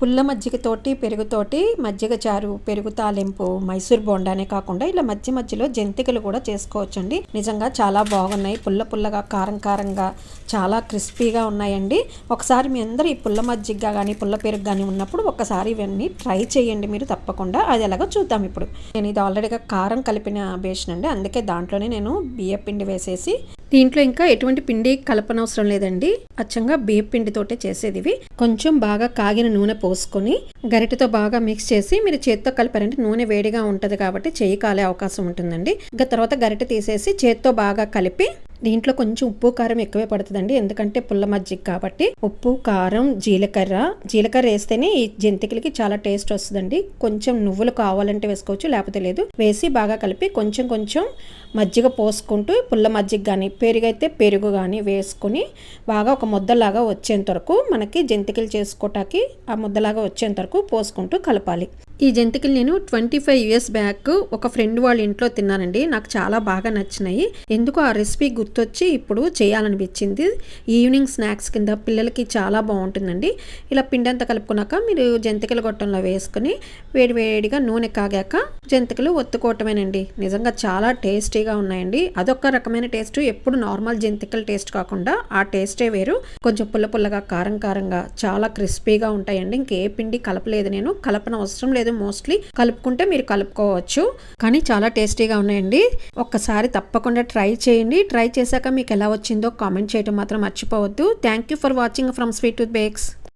పుల్ల మజ్జిగతోటి పెరుగుతోటి మజ్జిగ చారు పెరుగు తాలింపు మైసూర్ బోండానే కాకుండా ఇలా మధ్య మధ్యలో జంతికలు కూడా చేసుకోవచ్చండి. నిజంగా చాలా బాగున్నాయి. పుల్ల పుల్లగా కారం కారంగా చాలా క్రిస్పీగా ఉన్నాయండి. ఒకసారి మీ అందరూ ఈ పుల్ల మజ్జిగ కానీ పుల్ల పెరుగు కానీ ఉన్నప్పుడు ఒకసారి ఇవన్నీ ట్రై చేయండి మీరు తప్పకుండా. అది ఎలాగో చూద్దాం ఇప్పుడు. నేను ఇది ఆల్రెడీగా కారం కలిపిన బేషన్ అండి. అందుకే దాంట్లోనే నేను బియ్య పిండి వేసేసి దీంట్లో ఇంకా ఎటువంటి పిండి కలపనవసరం లేదండి. అచ్చంగా బియ్య పిండితోటే చేసేది ఇవి. కొంచెం బాగా కాగిన నూనె పోసుకొని గరిటతో బాగా మిక్స్ చేసి మీరు చేత్తో కలిపారంటే నూనె వేడిగా ఉంటుంది కాబట్టి చేయి కాలే అవకాశం ఉంటుందండి. ఇంకా తర్వాత గరిట తీసేసి చేత్తో బాగా కలిపి దీంట్లో కొంచెం ఉప్పు కారం ఎక్కువే పడుతుందండి. ఎందుకంటే పుల్ల మజ్జిగ కాబట్టి ఉప్పు కారం జీలకర్ర. జీలకర్ర వేస్తేనే ఈ జంతికలకి చాలా టేస్ట్ వస్తుందండి. కొంచెం నువ్వులు కావాలంటే వేసుకోవచ్చు లేకపోతే లేదు. వేసి బాగా కలిపి కొంచెం కొంచెం మజ్జిగ పోసుకుంటూ పుల్ల మజ్జిగ కానీ పెరుగు అయితే పెరుగు కానీ వేసుకుని బాగా ఒక ముద్దలాగా వచ్చేంత వరకు మనకి జంతికలు చేసుకోవటానికి ఆ ముద్దలాగా వచ్చేంత వరకు పోసుకుంటూ కలపాలి. ఈ జంతికలు నేను ట్వంటీ ఫైవ్ ఇయర్స్ బ్యాక్ ఒక ఫ్రెండ్ వాళ్ళ ఇంట్లో తిన్నానండి. నాకు చాలా బాగా నచ్చినాయి. ఎందుకు ఆ రెసిపీ గుర్తొచ్చి ఇప్పుడు చేయాలనిపించింది. ఈవినింగ్ స్నాక్స్ కింద పిల్లలకి చాలా బాగుంటుందండి. ఇలా పిండి అంతా కలుపుకున్నాక మీరు జంతికలు గొట్టంలో వేసుకుని వేడివేడిగా నూనె కాగాక జంతికలు ఒత్తుకోవటమేనండి. నిజంగా చాలా టేస్టీగా ఉన్నాయండి. అదొక రకమైన టేస్ట్. ఎప్పుడు నార్మల్ జంతికల టేస్ట్ కాకుండా ఆ టేస్టే వేరు. కొంచెం పుల్ల పుల్లగా కారం కారంగా చాలా క్రిస్పీగా ఉంటాయండి. ఇంకే పిండి కలపలేదు నేను. కలపన అవసరం లేదు. మోస్ట్లీ కలుపుకుంటే మీరు కలుపుకోవచ్చు. కానీ చాలా టేస్టీగా ఉన్నాయండి. ఒక్కసారి తప్పకుండా ట్రై చేయండి. ట్రై చేశాక మీకు ఎలా వచ్చిందో కామెంట్ చేయడం మాత్రం మర్చిపోవద్దు. Thank you for watching from sweet tooth bakes